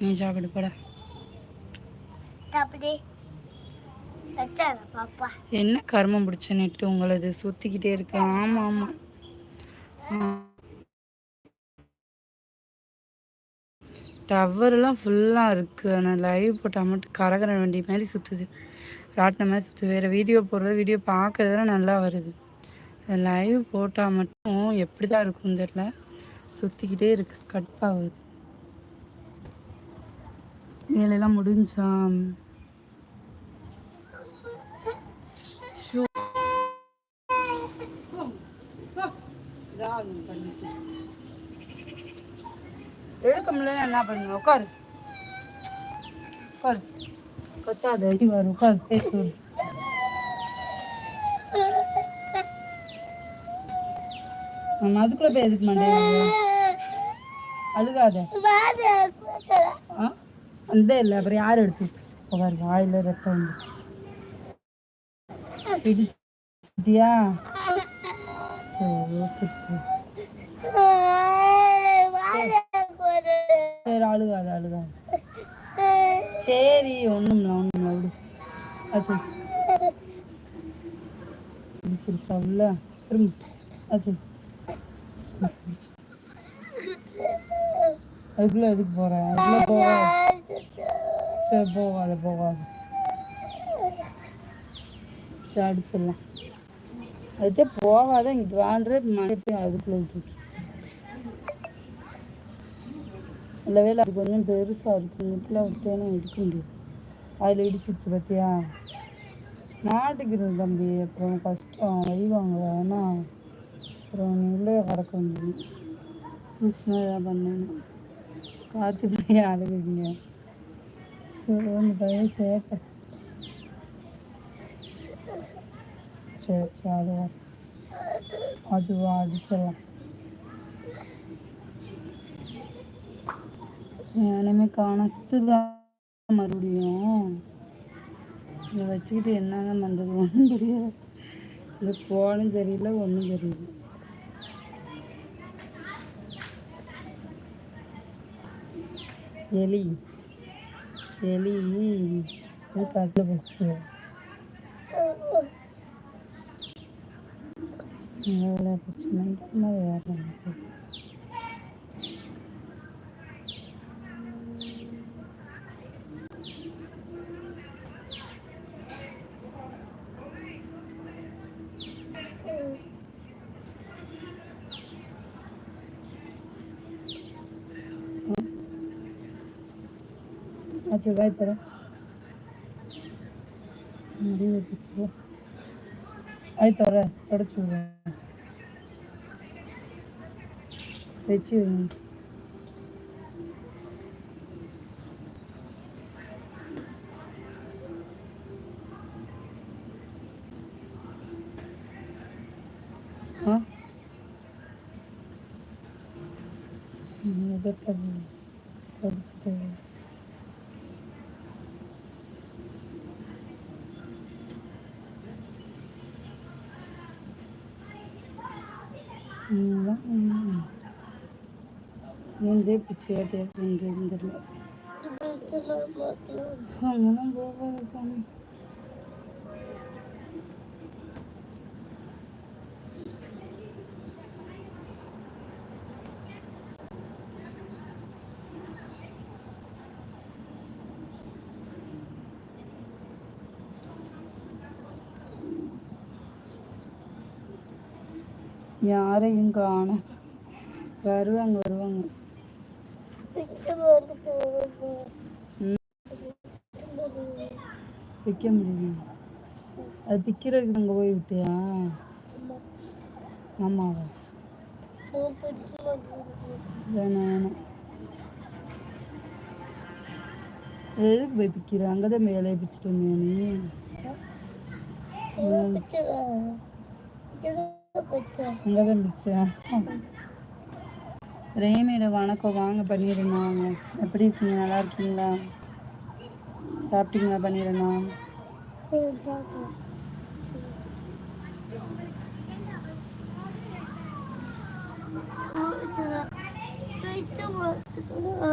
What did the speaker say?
நீ சாப்பிடு போட. என்ன கர்மம் பிடிச்ச நெட்டு உங்களது சுற்றிக்கிட்டே இருக்கு. ஆமாம் ஆமாம் டவர்லாம் ஃபுல்லாக இருக்குது ஆனால் லைவ் போட்டால் மட்டும் கரகர வண்டி மாதிரி சுற்றுது ராட்டின மாதிரி சுற்றுது வேறு வீடியோ போடுறது வீடியோ பார்க்குறதுலாம் நல்லா வருது. லைவ் போட்டால் மட்டும் எப்படி தான் இருக்கும் தெரில சுற்றிக்கிட்டே இருக்குது கட்டாகுது வேலையெல்லாம் முடிஞ்சா? ஷூ. எடுக்க முடியல என்ன பண்ணுங்க உட்காரு. உட்காரு. கொத்தாத அடி வரும். உட்காரு பேசு. நம்ம அதுக்குள்ள போய் எதுக்கு மாட்டேன் அழுகாத. ஆ? அந்த இல்லை அப்புறம் யார் எடுத்து உட்காரு வாயில் ரத்தம் வந்து. பிடிச்சிட்டியா சரி ஓகே சரி அழுகாத அழுகாத. சரி ஒன்றும் இல்லை ஒன்றும் இல்லை ஆச்சு பிடிச்சிருச்சாவுல திரும்ப. ஆச்சு அதுக்குள்ளே எதுக்கு போகிறேன் அதுக்குள்ள போகாத சரி போகாத போகாத. சரி அடிச்சிடலாம் அதுக்கே போகாத இங்கிட்டு வாழ்ற மழை அதுக்குள்ளே அதுக்குள்ள விட்டுட்டு வேலை அது கொஞ்சம் பெருசாக இருக்கு. இங்கிட்டலாம் விட்டேன்னா எடுக்க முடியும் அதில் இடிச்சிருச்சு பார்த்தியா மாட்டுக்கிறது தம்பி. அப்புறம் கஷ்டம். வைவாங்க ஆனால் அப்புறம் உள்ளே கடக்க முடியும் மிஸ்மாக பண்ணேன் பார்த்து போய் அழுகுறீங்க சரி வந்து பையன் சேர்ப்பேன் சரி சரி அழுவா அதுவா அடிச்சிடலாம் இனிமே காணஸ்து தான் மறுபடியும் இதை வச்சுக்கிட்டு என்னங்க பண்ணுறது ஒன்றும் புரியல இது போனும் சரியில்லை ஒன்றும் சரியில்லை எலி எலி. காட்டில் போச்சு வேலை பிரச்சனை வேலை Acaba dara. Marina pichu. Ay dara, dara chuva. Sechi. Ha? Ne kadar tabii. Tabii ki నేను తెప్పించేట ఎంగేజ్మెంట్ పోతే మనం పోవాలి யாரையும் காண. வருவாங்க வருவாங்க. பிக்க விற்க முடியும்? அது பிக்கிறதுக்கு அங்கே போய் விட்டியா? ஆமாவா? வேணாம் வேணாம். எதுக்கு போய் பிக்கிற? அங்கே தான் வேலையை பிச்சுட்டு வந்தியா நீ? அங்கே தான் ரேமியோட வணக்கம். வாங்க பண்ணிடுங்க வாங்க எப்படி இருக்கீங்க? நல்லா இருக்கீங்களா? சாப்பிட்டீங்களா? பண்ணிடுங்க ஆ.